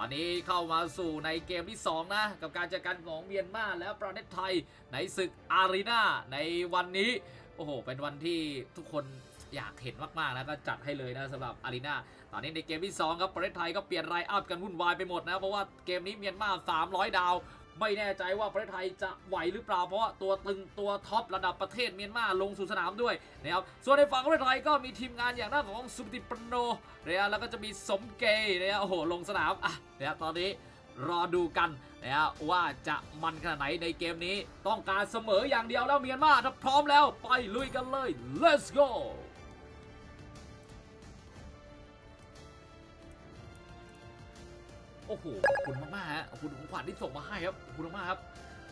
อนนี้เข้ามาสู่ในเกมที่ 2 นะ กับการเจอกันของเมียนมาและประเทศไทยในศึกอารีนาในวันนี้ โอ้โห เป็นวันที่ทุกคนอยากเห็นมากๆนะก็จัดให้เลยนะสำหรับอารีนาตอนนี้ในเกมที่ 2 ครับประเทศไทยก็เปลี่ยนไลน์อัพกันวุ่นวายไปหมดนะ เพราะว่าเกมนี้เมียนมา 300 ดาว ไม่แน่ใจว่าประเทศไทยจะไหวหรือเปล่าเพราะตัวตึงตัวท็อประดับประเทศเมียนมาลงสู่สนามด้วยนะครับส่วนในฝั่งประเทศไทยก็มีทีมงานอย่างหน้าของสุปติปโนนะครับแล้วก็จะมีสมเกย์นะครับโอ้โหลงสนามอะนะครับตอนนี้รอดูกันนะครับว่าจะมันขนาดไหนในเกมนี้ ต้องการเสมออย่างเดียวแล้วเมียนมาถ้าพร้อมแล้ว ไปลุยกันเลย let's go โอ้โหขอบคุณมากๆฮะขอบคุณของขวัญที่ส่งมาให้ครับขอบคุณมากๆครับ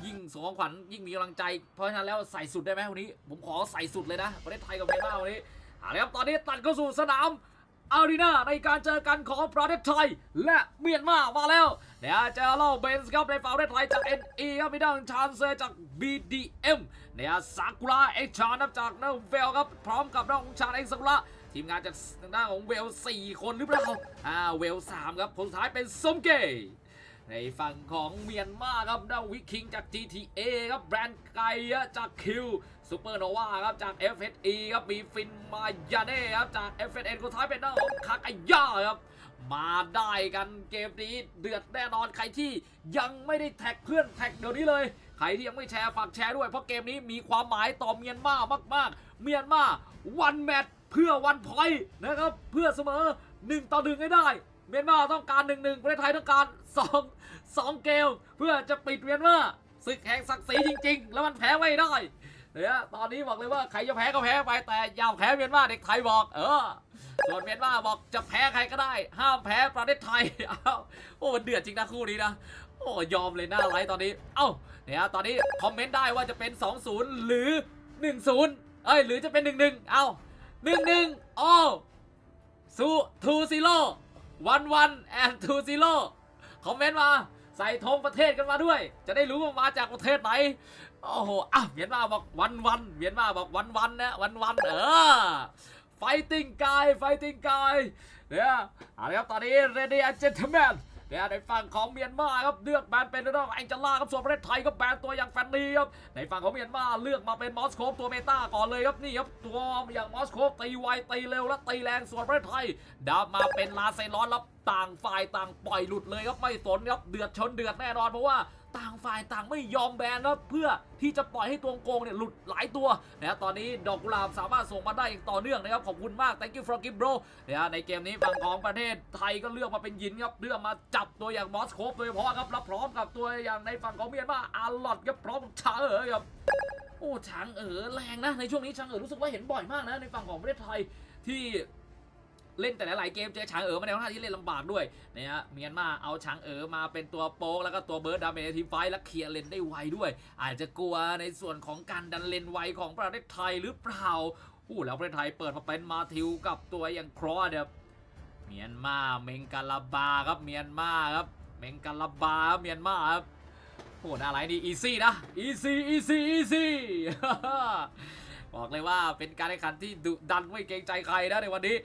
ยิ่งส่งของขวัญยิ่งมีกำลังใจ เพราะฉะนั้นแล้วใส่สุดได้ไหมวันนี้ ผมขอใส่สุดเลยนะประเทศไทยกับเมียนมาวันนี้เอาละครับตอนนี้ตัดเข้าสู่สนามอารีนาในการเจอกันของประเทศไทย และเมียนมามาแล้วเดี๋ยวเจอเล่าเบนส์ครับในฝั่งประเทศไทยจาก NE ครับมีดังชานเซจาก BDM เนี่ยซากุระเอ็กชานับจากนาเวลครับพร้อมกับน้องชานเอ็กซากุระ ทีมงานจากทางด้านของเวล 4 คนหรือเปล่าอ่าเวล 3 ครับ คนสุดท้ายเป็นสมเกยในฝั่งของเมียนมาครับดาวิคิงจาก GTA ครับ แบรนด์ไกอะจากคิวซูเปอร์โนวาครับ จาก FSE ครับ มีฟินมายาเน่ครับ จาก FSN คนสุดท้ายเป็นด้านของคากายาครับ มาได้กันเกมนี้เดือดแน่นอนใครที่ยังไม่ได้แท็กเพื่อนแท็กเดี๋ยวนี้เลย ใครที่ยังไม่แชร์ฝากแชร์ด้วย เพราะเกมนี้มีความหมายต่อเมียนมามาก ๆ เมียนมาวันแมตช์ เพื่อวันพอยนะครับเพื่อเสมอ 1 ต่อ1ให้ได้ เมียนมาต้องการ1 1ประเทศไทยต้องการ 2 2 เกม เพื่อจะปิดเมียนมาศึกแห่งศักดิ์ศรีจริง ๆ แล้วมันแพ้ไม่ได้เนี่ยตอนนี้บอกเลยว่าใครจะแพ้ก็แพ้ไปแต่อย่าแพ้เมียนมาเด็กไทยบอก เออ ส่วนเมียนมาบอกจะแพ้ใครก็ได้ ห้ามแพ้ประเทศไทยอ้าวโอ้มันเดือดจริงนะคู่นี้นะโอ้ยอมเลยหน้าไลฟ์ตอนนี้ เอ้าเนี่ยตอนนี้คอมเมนต์ได้ว่าจะเป็น 2-0 หรือ 1-0 เอ้ยหรือจะเป็น 1-1 เอ้า 1-1อ้สู้ทูซิโร่วันวันแอนทูซิโร่คอมเมนต์มาใส่ธงประเทศกันมาด้วย จะได้รู้ว่ามาจากประเทศไหน โอ้โห อะเมียนมาบอกวันวันเมียนมาบอกวันวันนะวันวันเออ ไฟติ้งกายไฟติ้งกายเนี่ยเอาละครับตอนนี้เรดี้ แอนเจนเทแมนเนี่ยในฝั่งของเมียนมาครับเลือกแบนเป็นเรื่องแองเจล่าครับส่วนประเทศไทยก็แบนตัวอย่างแฟนนีครับในฝั่งของเมียนมาเลือกมาเป็นมอสโคฟตัวเมตาก่อนเลยครับนี่ครับตัวอย่างมอสโคฟตีไวตีเร็วและตีแรงส่วนประเทศไทยดับมาเป็นลาเซลอนแล้วต่างฝ่ายต่างปล่อยหลุดเลยครับไม่สนครับเดือดชนเดือดแน่นอนเพราะว่า ต่างฝ่ายต่างไม่ยอมแบนนะเพื่อที่จะปล่อยให้ตัวโกงเนี่ยหลุดหลายตัวนะตอนนี้ดอกกุหลาบสามารถส่งมาได้อย่างต่อเนื่องนะครับขอบคุณมาก thank you for gift bro นะในเกมนี้ฝั่งของประเทศไทยก็เลือกมาเป็นยินครับเลือกมาจับตัวอย่างมอสโคฟโดยเฉพาะครับแล้วพร้อมกับตัวอย่างในฝั่งของเมียนมาอาร์ลอดครับพร้อมกับชาเอ๋อครับโอ้ช้างเอ๋อแรงนะในช่วงนี้ช้างเอ๋อรู้สึกว่าเห็นบ่อยมากนะในฝั่งของประเทศไทยที่ เล่นแต่หลายๆเกมเจอฉางเอ๋อมาในลักษณะที่เล่นลำบากด้วยนะฮะเมียนมาเอาฉางเอ๋อมาเป็นตัวโป๊กแล้วก็ตัวเบิร์ดดาเมจในทีมไฟท์และเคลียร์เลนได้ไวด้วย อาจจะกลัวในส่วนของการดันเลนไวของประเทศไทยหรือเปล่าอู้แล้วประเทศไทยเปิดมาเป็นมาทิวกับตัวอย่างครอสครับเมียนมาเมงกาลาบาครับเมียนมาครับเมงกาลาบาเมียนมาครับโอ้หน่าไรดีอีซี่นะอีซี่อีซี่อีซี่บอกเลยว่าเป็นการแข่งขันที่ดุดันไม่เกรงใจใครนะในวันนี้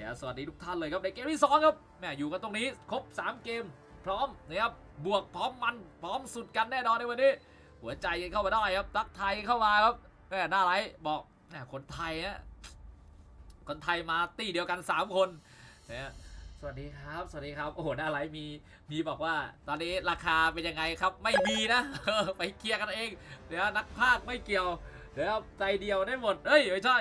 เดี๋ยวสวัสดีทุกท่านเลยครับในเกมที่2ครับแหมอยู่กันตรงนี้ครบ 3 เกม พร้อมนะครับบวกพร้อมมันพร้อมสุดกันแน่นอนในวันนี้หัวใจกันเข้ามาได้ครับตักไทยเข้ามาครับแมหน้าไรบอกแหมคนไทยฮะคนไทยมาตีเดียวกัน 3 คนนะสวัสดีครับ สวัสดีครับ โอ้โห หน้าไรมี มีบอกว่า ตอนนี้ราคาเป็นยังไงครับ ไม่มีนะ ไปเคลียร์กันเอง เดี๋ยวนักพากไม่เกี่ยว เดี๋ยวใจเดียวได้หมด เอ้ย ไม่ใช่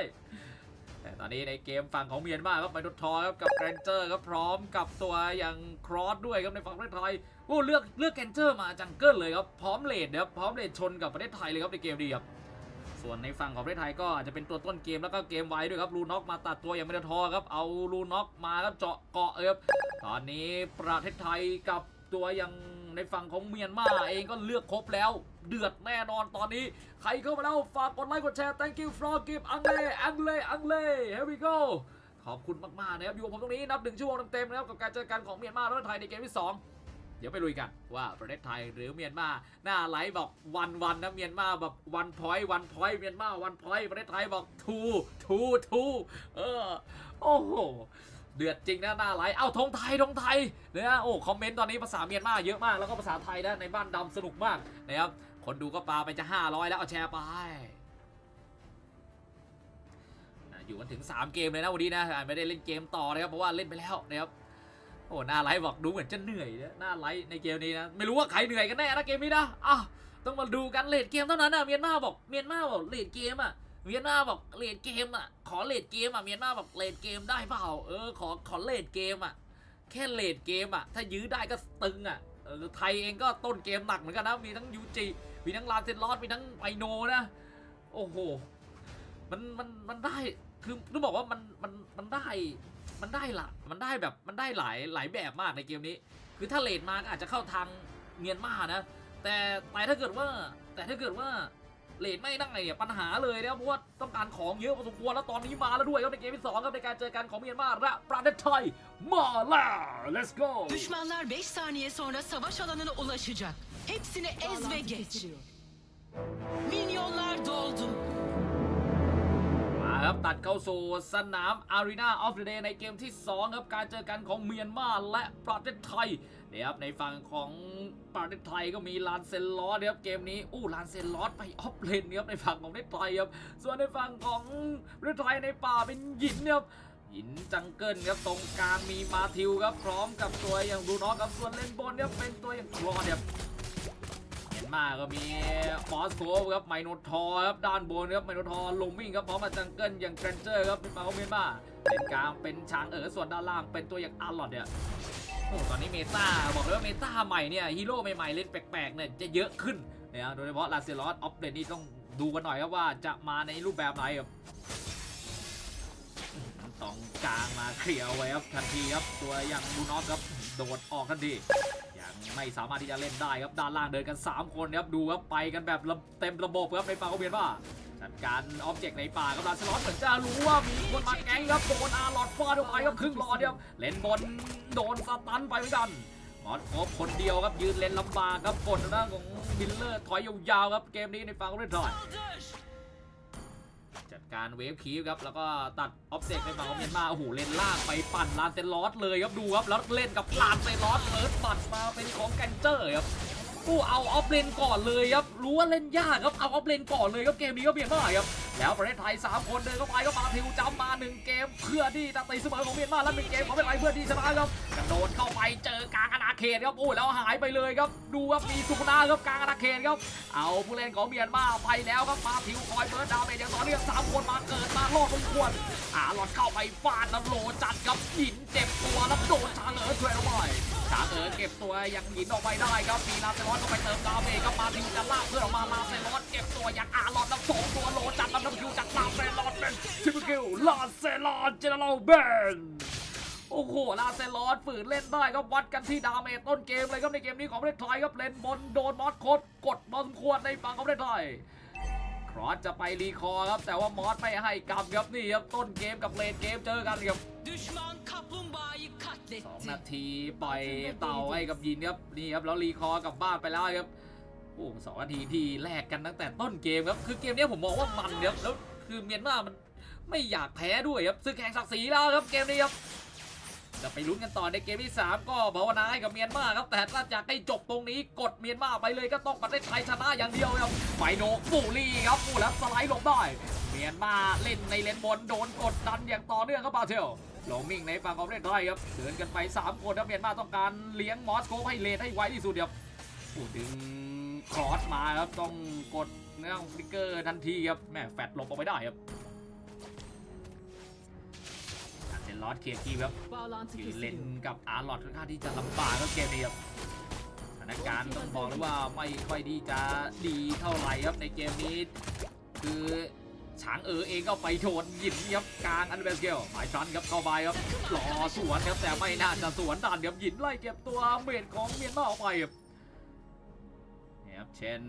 แต่ตอนนี้ในเกมฝั่งของเมียนมาครับไปดุดทอครับกับแกรนเจอร์ครับพร้อมกับตัวอย่างครอสด้วยครับในฝั่งประเทศไทยโอ้เลือกเลือกแกรนเจอร์มาจังเกิลเลยครับพร้อมเลดครับพร้อมเลดชนกับประเทศไทยเลยครับในเกมดีครับส่วนในฝั่งของประเทศไทยก็อาจจะเป็นตัวต้นเกมแล้วก็เกมไวด้วยครับลูน็อกมาตัดตัวอย่างไม่ได้ทอครับเอาลูน็อกมาครับเจาะเกาะเลยครับตอนนี้ประเทศไทยกับตัวอย่าง ในฝั่งของเมียนมาเองก็เลือกครบแล้ว เดือดแน่นอนตอนนี้ ใครเข้ามาแล้ว ฝากกดไลค์กดแชร์ thank you for give อังเลอังเลอังเล here we go ขอบคุณมาก ๆ นะครับ อยู่กับผมตรงนี้ นับหนึ่งชั่วโมงเต็มๆนะครับ กับการเจอกันของเมียนมาและไทยในเกมที่ 2 เดี๋ยวไปลุยกันว่าประเทศไทยหรือเมียนมาหน้าไลฟ์บอกวันวันนะเมียนมาแบบวันพอยวันพอยเมียนมาวันพอยประเทศไทยบอกทูทูทูเออโอ้โห เดือดจริงนะหน้าไลเอ้าธงไทยธงไทยนะโอ้คอมเมนต์ตอนนี้ภาษาเมียนมาเยอะมากแล้วก็ภาษาไทยนะในบ้านดำสนุกมากนะครับคนดูก็ปาไปจะ 500 แล้วเอาแชร์ไปอยู่กันถึง 3 เกมเลยนะวันนี้นะไม่ได้เล่นเกมต่อนะครับเพราะว่าเล่นไปแล้วนะครับโอ้หน้าไลฟ์บอกดูเหมือนจะเหนื่อยนะหน้าไลฟ์ในเกมนี้นะไม่รู้ว่าใครเหนื่อยกันแน่นะเกมนี้นะอ้าวต้องมาดูกันเลดเกมเท่านั้นนะเมียนมาบอกเมียนมาบอกเลดเกมอะ เมียนมาบอกเลดเกมอะ ขอเลดเกมอะเมียนมาบอกเลดเกมได้เปล่าเออขอขอเลดเกมอะ แค่เลดเกมอะ ถ้ายื้อได้ก็ตึงอะเออไทยเองก็ต้นเกมหนักเหมือนกันนะมีทั้งยูจิมีทั้งลาเซนลอสมีทั้งไอโนนะโอ้โหมันมันมันได้คือต้องบอกว่ามันมันมันได้มันได้ละมันได้แบบมันได้หลายหลายแบบมากในเกมนี้ คือถ้าเลดมาก็อาจจะเข้าทางเมียนมานะแต่แต่ถ้าเกิดว่าแต่ถ้าเกิดว่า เลดไม่ได้เนี่ยปัญหาเลยนะเพราะว่าต้องการของเยอะพอสมควรแล้วตอนนี้มาแล้วด้วยครับในเกมที่สองครับในการเจอกันของเมียนมาและประเทศไทยมาแล้ว let's go Düşmanlar 5 saniye sonra savaş alanına ulaşacak. Hepsini ez ve geç. Minyonlar doldu. มาครับตัดเข้าสู่สนาม Arena of the Day ในเกมที่ 2 ครับ การเจอกันของเมียนมาและประเทศไทยเนี่ครับในฝั่งของประเทศไทยก็มีลานเซนลอสครับเกมนี้อู้ลานเซนลอสไปออฟเลนครับในฝั่งของประเทศไทยครับส่วนในฝั่งของประเทศไทยในป่าเป็นหยินครับหยินจังเกิลครับตรงกลางมีมาทิวครับพร้อมกับตัวอย่างบรูโนอครับส่วนเลนบนครับเป็นตัวอย่างครอเนี่ยเห็นมาก็มีมอสโกครับไมโนทอร์ครับด้านบนครับไมโนทอร์ลงวิ่งครับพร้อมมาจังเกิลอย่างเกรนเจอร์ครับเป็นมาเขาเมียนมาเป็นกลางเป็นช้างเอ๋อส่วนด้านล่างเป็นตัวอย่างอาร์ลอดเนี่ย โอ้ตอนนี้เมตาบอกเลยว่าเมตาใหม่เนี่ยฮีโร่ใหม่ๆเล่นแปลกๆเนี่ยจะเยอะขึ้นนี่ยโดยเฉพาะลาเซลอสออฟเดนนี่ต้องดูกันหน่อยครับว่าจะมาในรูปแบบไหนครับต้องกลางมาเคลียร์ไว้ครับทันทีครับตัวอย่างดูนอฟครับโดดออกทันทียังไม่สามารถที่จะเล่นได้ครับด้านล่างเดินกัน 3 คนครับดูครับไปกันแบบเต็มระบบครับในป่าเขาเบียนว่า จัดการออบเจกต์ในป่าครับลาสล็อตเหมือนจะรู้ว่ามีคนมาแก๊งครับโดนอาร์ลอดฟาดเข้าไปครับครึ่งหลอดครับเล่นบนโดนสตันไปเหมือนกันมอสโคบคนเดียวครับยืนเล่นลำบากครับกดทางด้าของบิลเลอร์ถอยยาวๆครับเกมนี้ในฝั่งเรดดอยจัดการเวฟคีฟครับแล้วก็ตัดออฟเซกในฝั่งของเมียนมาโอ้โหเลนล่างไปปั่นลานเซนลอสเลยครับดูครับแล้วเล่นกับลานเซนลอสเปิดปัดมาเป็นของแกนเจอร์ครับ ผู้เอาออฟเลนก่อนเลยครับรู้ว่าเล่นยากครับเอาออฟเลนก่อนเลยครับเกมนี้ก็เบียนมาครับแล้วประเทศไทย 3 คนเดินเข้าไปก็มาทิวจำมา 1 เกมเพื่อที่จะตีเสมอของเมียนมาแล้วหนึ่งเกมของเป็นไรเพื่อที่ชนะครับกระโดดเข้าไปเจอกลางอาณาเขตครับโอ้ยแล้วหายไปเลยครับดูครับมีสุนาครับกลางอาณาเขตครับเอาผู้เล่นของเมียนมาไปแล้วครับมาทิวคอยเบิร์ดดาวเมจอย่างต่อเนื่องสามคนมาเกิดมาโลดสมควรอาหลอดเข้าไปฟาดแล้วโหลจัดครับหินเจ็บตัวแล้วโดนชางเอ๋อช่วยเอาไป ชาเอ๋อเก็บตัวยังหินออกไปได้ครับมีลาเซลอนเข้าไปเติมดาวเมจครับมาทิวจะลากเพื่อนออกมาลาเซลอนเก็บตัวย่างอาหลอดแล้วสองตัวโลจัดแล้วน้ำคิวจากลาเซลอนเป็นทิปคิวลาเซลอนเจเนอเรลเบนโอ้โห ลาเซลอสฝืนเล่นได้ครับวัดกันที่ดาเมจต้นเกมเลยครับในเกมนี้ของประเทศไทยครับเล่นบนโดนมอสโคดกดบอลควรในฝั่งของประเทศไทย ครอสจะไปรีคอร์ครับแต่ว่ามอสไม่ให้กลับครับนี่ครับต้นเกมกับเลนเกมเจอกันครับ Düşman kaplumbağayı สอง katletti. นาทีปล่อยเต่าให้กับยินครับนี่ครับแล้วรีคอร์กลับบ้านไปแล้วครับโอ้สองนาทีที่แลกกันตั้งแต่ต้นเกมครับคือเกมนี้ผมมองว่ามันครับแล้วคือเมียนมามันไม่อยากแพ้ด้วยครับซึ่งแข่งศักดิ์ศรีแล้วครับเกมนี้ครับ จะไปลุ้นกันต่อในเกมที่ 3 ก็ภาวนาให้กับเมียนมาครับ แต่ถ้าอยากให้จบตรงนี้กดเมียนมาไปเลยก็ต้องประเทศไทยชนะอย่างเดียวครับไฟโนฟูลี่ครับฟูแล้วสไลด์หลบได้เมียนมาเล่นในเลนบนโดนกดดันอย่างต่อเนื่องครับปาเทลโลมิงในฝั่งของประเทศไทยครับเดินกันไป 3 คนครับเมียนมาต้องการเลี้ยงมอสโกให้เลนให้ไวที่สุดครับโอ้ดึงครอสมาครับต้องกดเรื่องฟลิกเกอร์ทันทีครับแม่แฟดหลบออกไปได้ครับ ลอสเคลียร์คีย์ครับ Bağlantı ยืนเล่น kesiliyor. กับอาร์ลอดค่อนข้างที่จะลำบากครับเกมนี้ครับสถานการณ์ต้องบอกเลยว่าไม่ค่อยที่จะดีเท่าไหร่ครับในเกมนี้ คือฉางเอ๋อเองก็ไปโดนหยินครับกลางอันเบสเกลหมายชันครับเข้าไปครับรอสวนครับแต่ไม่น่าจะสวนดันครับหยินไล่เก็บตัวเมดของเมียนมาออกไปครับนี่ครับ เช่น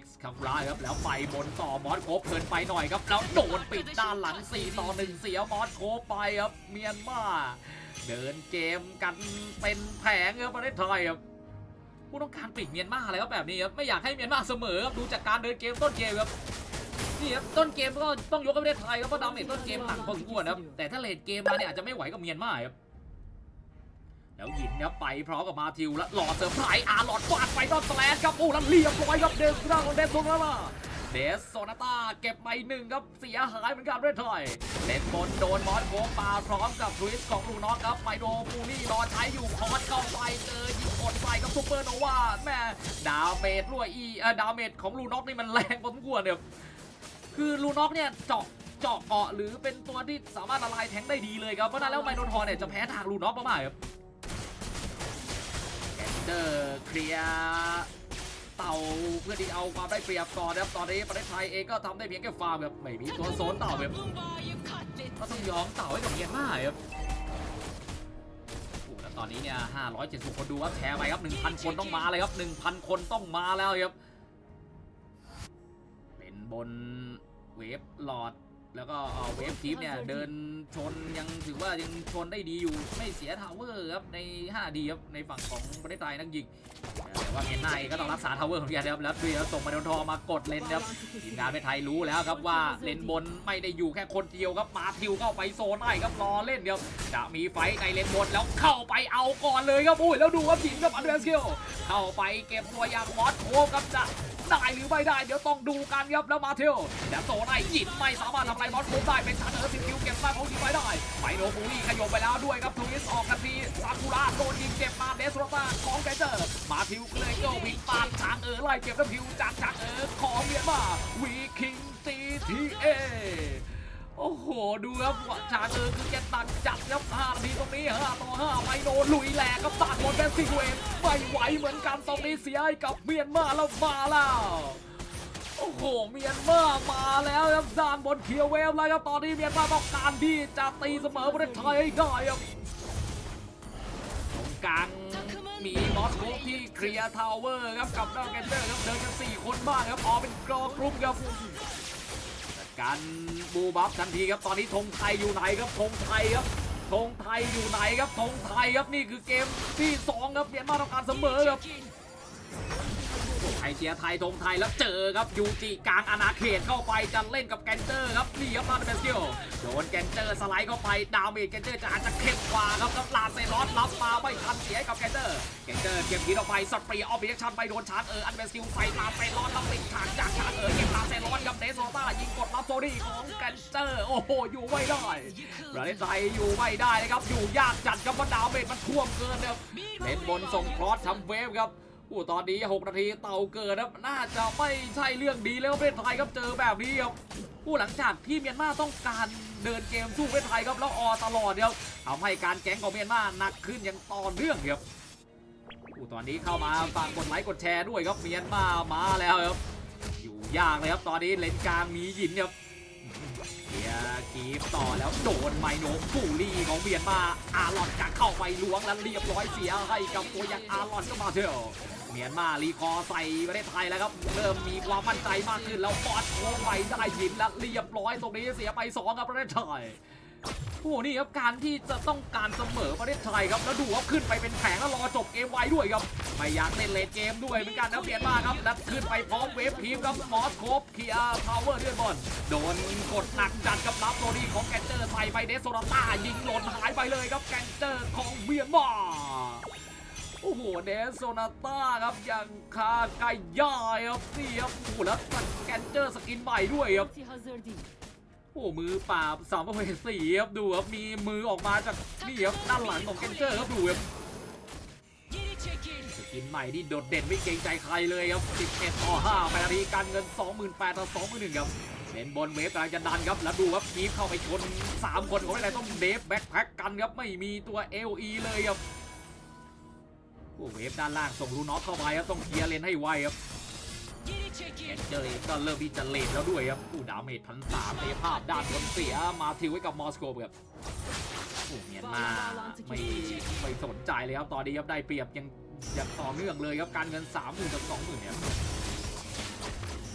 X คับร้ายครับ แล้วไปบนต่อมอสโคบเกินไปหน่อยครับ แล้วโดนปิดด้านหลัง 4 ต่อ 1 เสียมอสโคบไปครับ เมียนมาเดินเกมกันเป็นแผงครับประเทศไทยครับผู้ต้องการปิดเมียนมาอะไรครับแบบนี้ครับไม่อยากให้เมียนมาเสมอครับดูจากการเดินเกมต้นเกมครับนี่ครับต้นเกมก็ต้องยกให้ประเทศไทยครับเพราะดาเมจต้นเกมหนักพอสมควรครับแต่ถ้าเลดเกมมาเนี่ยอาจจะไม่ไหวกับเมียนมาครับ แล้วหยินครับไปพร้อมกับมาทิวแล้วหลอดเซอร์ไพรส์อาร์หลอดฟาดไปนอนสแลนครับโอ้แล้วเรียบร้อยครับเดสนาของเดสโซนาตาเดสโซนาตาเก็บไปหนึ่งครับเสียหายเหมือนกันเรดทอยเล่นบนโดนมอสโคปาพร้อมกับทวิสของลูน็อกครับไปโดปูนี่รอใช้อยู่คอร์สเข้าไปเจอยิงกดใส่กับซูเปอร์โนวาแม่ดาเมจรั่วอีเออดาเมจของลูน็อกนี่มันแรงพอสมควรเนี่ยคือลูน็อกเนี่ยเจาะเจาะเกาะหรือเป็นตัวที่สามารถละลายแทงได้ดีเลยครับเพราะนั้นแล้วไมโนทอร์เนี่ยจะแพ้ทางลูน็อกมากๆครับ เดอร์เคลียร์เต่าเพื่อที่เอาความได้เปรียบก่อนนะครับตอนนี้ประเทศไทยเองก็ทำได้เพียงแค่ฟาร์มแบบไม่มีตัวโซนเต่าแบบก็ต้องยอมเต่าให้กับเมียนมาครับโอ้แล้วตอนนี้เนี่ย570 คนดูครับแชร์ไปครับ 1,000 คนต้องมาเลยครับ 1,000 คนต้องมาแล้วครับ เป็นบนเวฟหลอด แล้วก็เอ่อเวฟทีมเนี่ยเดินชนยังถือว่ายังชนได้ดีอยู่ไม่เสียทาวเวอร์ครับใน5ดีครับในฝั่งของประเทศไทยนักยิงแต่ว่าเมียนมาเองก็ต้องรักษาทาวเวอร์ของเมียนะครับแล้วด้วยส่งมาโดนทอมากดเลนครับทีมงานไปไทยรู้แล้วครับว่าเลนบนไม่ได้อยู่แค่คนเดียวครับมาทิวเข้าไปโซนได้ครับรอเล่นเดียวจะมีไฟท์ในเลนบนแล้วเข้าไปเอาก่อนเลยครับอุ้ยแล้วดูครับหญิงกับอันเดรสเคิลเข้าไปเก็บตัวอย่างมอสโคครับจะ ได้หรือไม่ได้ เดี๋ยวต้องดูกันครับแล้วมาเทลแต่โซได้หยินไม่สามารถทำอะไรบอสโคได้เป็นชาเนอร์สิบคิวเก็บมาของทีมไว้ได้ไมโนฟูรี่ขยบไปแล้วด้วยครับทวิสออกกันทีซากุระโดนยิงเก็บมาเดสโรตาของแกเจอร์มาทิวเลยก็วิ่งปาดช้างเออไล่เก็บแล้วพิวจากชาเออของเมียนมาวีคิงซีทีเอ โอ้โห ดูครับว่าชาเออคือแกตักจัดครับ5นาทีตรงนี้5ต่อ5ไมโนลุยแหลกครับตัดบอลเป็นซิเวนไม่ไหวเหมือนกันตรงนี้เสียให้กับเมียนมาแล้วมาแล้วโอ้โห เมียนมามาแล้วครับด้านบนเคียวเวฟเลยครับตอนนี้เมียนมาต้องการที่จะตีเสมอประเทศไทยให้ได้ครับตรงกลางมีมอสโกที่เคลียร์ทาวเวอร์ครับกับดาวแกนเดอร์ครับเดินกันสี่คนบ้างครับออกเป็นกรอกรุ๊ปครับ กันบูบัฟทันทีครับตอนนี้ธงไทยอยู่ไหนครับธงไทยครับธงไทยอยู่ไหนครับธงไทยครับนี่คือเกมที่สองครับเมียนมาต้องการเสมอครับ ไทยเชียร์ไทยธงไทยแล้วเจอครับยูจิกลางอาณาเขตเข้าไปจะเล่นกับแกนเจอร์ครับนี่ครับลาดเบสเกิลโดนแกนเจอร์สไลด์เข้าไปดาวเมจแกนเจอร์จะอาจจะเข้มกว่าครับแล้วลาเซรอสรับมาไม่ทันเสียกับแกนเจอร์แกนเจอร์เก็บหินออกไปสปรีออฟเบียชั่นไปโดนชาร์จเอออันเบสกิลใส่ลาเซรอสแล้วติดฉากจากชาร์จเออเก็บลาเซรอสกับเดสโซต้ายิงกดรับโซดี้ของแกนเจอร์โอ้โหอยู่ไม่ได้ประเทศไทยอยู่ไม่ได้นะครับอยู่ยากจัดครับเพราะดาวเมจมันท่วมเกินครับเล่นบนส่งครอสทำเวฟครับ อู้ตอนนี้ 6 นาทีเต่าเกิดครับน่าจะไม่ใช่เรื่องดีแล้วประเทศไทยครับเจอแบบนี้ครับผู้หลังจากที่เมียนมาต้องการเดินเกมสู้ประเทศไทยครับแล้วออตลอดครับทำให้การแก๊งของเมียนมาหนักขึ้นอย่างต่อเนื่องครับอู้ตอนนี้เข้ามาฝากกดไลค์กดแชร์ด้วยครับเมียนมามาแล้วครับอยู่ยากเลยครับตอนนี้เลนกลางมีหยินครับเกียร์กีฟต่อแล้วโดนไมโนฟูรี่ของเบียนมาอาร์ลอนจะเข้าไปล้วงแล้วเรียบร้อยเสียให้กับตัวอย่างอาร์ลอนก็มาเถอะ เมียนมารีคอใส่ประเทศไทยแล้วครับ เริ่มมีความมั่นใจมากขึ้นแล้วบอสโค้งไปได้ยินแล้วเรียบร้อยตรงนี้เสียไปสองกับประเทศไทยโอ้โหนี่ครับการที่จะต้องการเสมอประเทศไทยครับแล้วดูว่าขึ้นไปเป็นแผงแล้วรอจบเกมไว้ด้วยครับไม่อยากเล่นเลนเกมด้วยเหมือนกันนะเบียนมาครับแล้วขึ้นไปพร้อมเวฟทีมครับมอสโคบเคียร์พาวเวอร์ด้วยบอลโดนกดหนักจัดกับรับโรดี้ของแกนเจอร์ใส่ไปเดสโซราต้ายิงหล่นหายไปเลยครับแกนเจอร์ของเบียนมา โอ้โหเดสโซนาต้าครับยังคาไก่ย่ายครับนี่ครับโอ้โหแล้วแกนเจอร์สกินใหม่ด้วยครับโอ้มือปราบสามประเภทสี่ครับดูครับมีมือออกมาจากนี่ครับด้านหลังของเกนเจอร์ครับดูครับสกินใหม่ที่โดดเด่นไม่เกรงใจใครเลยครับ11ต่อ5ไปนาทีการเงิน 28,000ต่อ21,000ครับเล่นบนเวฟกำลังจะดันครับ แล้วดูครับมีเข้าไปชน 3 คนของอะไรต้องเดฟแบ็คแพ็กกันครับ ไม่มีตัว LE เลยครับ อ้เวฟด้านล่างส่งลูน็อกเข้าไปครับต้องเคลียร์เลนให้ไวครับเก çekil. นเจอรก็เริ่มที่จะเลนแล้วด้วยครับผู้ดาเมจพันสามในภาพด้านบนเสียมาทิวไว้กับมอสโกครับโอ้เมียนมาไม่ไม่สนใจเลยครับตอนนี้ครับได้เปรียบยังยังต่อเนื่องเลยครับการเงิน3 0,000ื่นกับสองหมื่นเนี่ย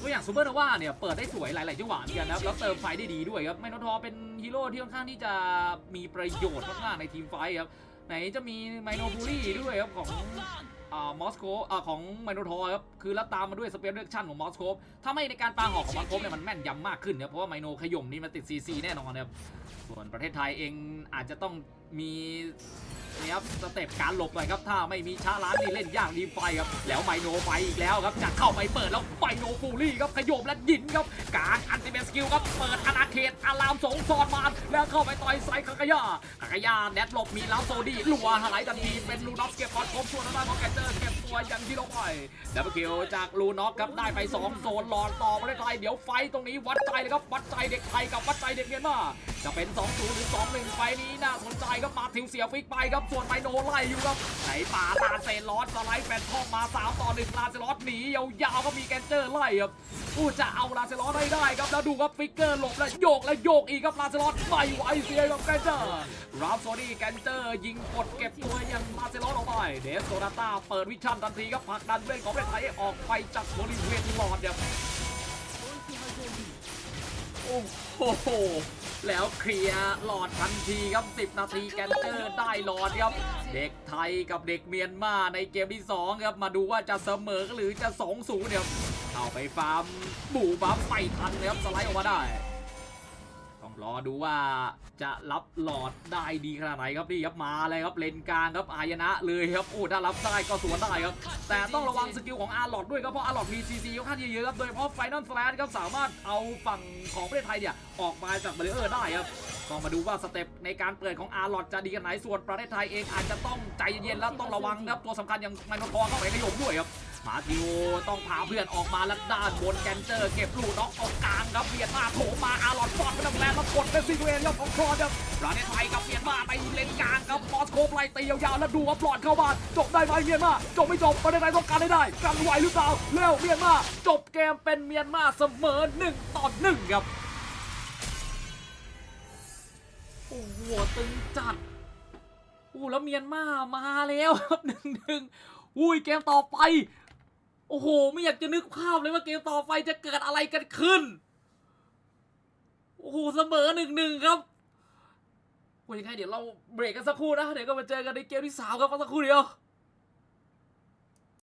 ตัวอย่างซูเปอร์โนวาเนี่ยเปิดได้สวยหลายๆจังหวะเหมือนกันนะครับแล้วเติมไฟได้ดีด้วยครับไมโนทอเป็นฮีโร่ที่ค่อนข้างที่จะมีประโยชน์มากๆในทีมไฟครับ ไหนจะมีไมโนบูรี่ด้วยครับของอ่ามอสโกอ่าของไมโนทอร์ครับคือแล้วตามมาด้วยสเปรย์เรคชั่นของมอสโกถ้าไม่ในการปาหอกของมอสโกเนี่ยมันแม่นยำมากขึ้นครับเพราะว่าไมโนขย่มนี่มันติดซีซีแน่นอนนะครับส่วนประเทศไทยเองอาจจะต้อง มีนี่ครับสเต็ปการหลบหน่อยครับ ถ้าไม่มีช้าล้างนี่เล่นยากดีไฟครับ แล้วไมโนไปอีกแล้วครับจะเข้าไปเปิดแล้วไมโนฟูรี่ครับขยมและยินครับ การอันติเมสกิลครับ เปิดอาณาเขตอารามสงซอนมาแล้วเข้าไปต่อยใส่คากายาคากายาแดดหลบมีแล้วโซดี้ลัวหายทันทีเป็นลูน็อกเก็บบอลครบส่วนแล้วได้านของแกเจอร์เก็บตัวอย่างที่ลงไปดับเบิลคิวจากลูน็อกครับได้ไปสองโซนหลอดต่อมาได้ไทยเดี๋ยวไฟตรงนี้วัดใจเลยครับวัดใจเด็กไทยกับวัดใจเด็กเมียนมาจะเป็น2-0หรือ2-1ไฟนี้น่าสนใจครับมาทิวเสียฟิกไปครับส่วนไมโนไล่อยู่ครับไหนป่าลาเซลอสสไลด์แฟนทอมมา3ต่อ1ลาเซลอสหนียาวๆก็มีแกนเจอร์ไล่ครับอู้จะเอาลาเซลอสให้ได้ครับแล้วดูครับฟิกเกอร์หลบแล้วโยกและโยกอีกครับลาเซลอสไม่ไหวเสียกับแกนเจอร์ราฟโซดี้แกนเจอร์ยิงกดเก็บตัวอย่างลาเซลอสออกไปเดฟโซนาต้าเปิดวิชั่นทันทีครับผลักดันเล่นของประเทศไทยออกไปจากบริเวณหลอดครับโอ้โห แล้วเคลียร์หลอดทันทีครับ 10 นาทีแกนเจอร์ได้หลอดครับ เด็กไทยกับเด็กเมียนมาในเกมที่ 2 ครับ มาดูว่าจะเสมอหรือจะ2 0เนี่ยครับเข้าไปฟาร์มบูบัฟไม่ทันนะครับ สไลด์ออกมาได้ รอดูว่าจะรับหลอดได้ดีขนาดไหนครับนี่ครับมาเลยครับเลนกลางครับอายนะเลยครับโอ้ถ้ารับได้ก็สวนได้ครับ แต่ต้องระวังสกิลของอาร์ลอดด้วยครับเพราะอาร์ลอดมีซีซีค่อนข้างเยอะๆครับโดยเฉพาะไฟนอลสแลนครับสามารถเอาฝั่งของประเทศไทยเนี่ยออกมาจากบริเออร์ได้ครับก็มาดูว่าสเต็ปในการเปิดของอาร์ลอดจะดีกันไหนส่วนประเทศไทยเองอาจจะต้องใจเย็นๆแล้วต้องระวังครับตัวสำคัญอย่างไมโนทอเข้าไปขยมด้วยครับ มาทิวต้องพาเพื่อนออกมาแล้วด้านบนแกนเจอร์เก็บลูกน็อกออกกลางครับเบียดมาโถมมาอาร์ลอดฟอดไปทำแลนแล้วกดเป็นซิเวนยอดของครอครับประเทศไทยกับเมียนมาในเลนกลางครับมอสโคปไล่ตียาวๆแล้วดูว่าปลอดเข้าบ้านจบได้ไหมเมียนมาจบไม่จบประเทศไทยต้องการให้ได้กันไหวหรือเปล่าเร็วเมียนมาจบเกมเป็นเมียนมาเสมอหนึ่งต่อหนึ่งครับโอ้โหตึงจัดโอ้แล้วเมียนมามาแล้วครับหนึ่งหนึ่งอุ้ยเกมต่อไป โอ้โห ไม่อยากจะนึกภาพเลยว่าเกมต่อไปจะเกิดอะไรกันขึ้น โอ้โห เสมอหนึ่งหนึ่งครับวันยังไงเดี๋ยวเราเบรกกันสักครู่นะ เดี๋ยวก็มาเจอกันในเกมที่สามครับสักครู่เดียว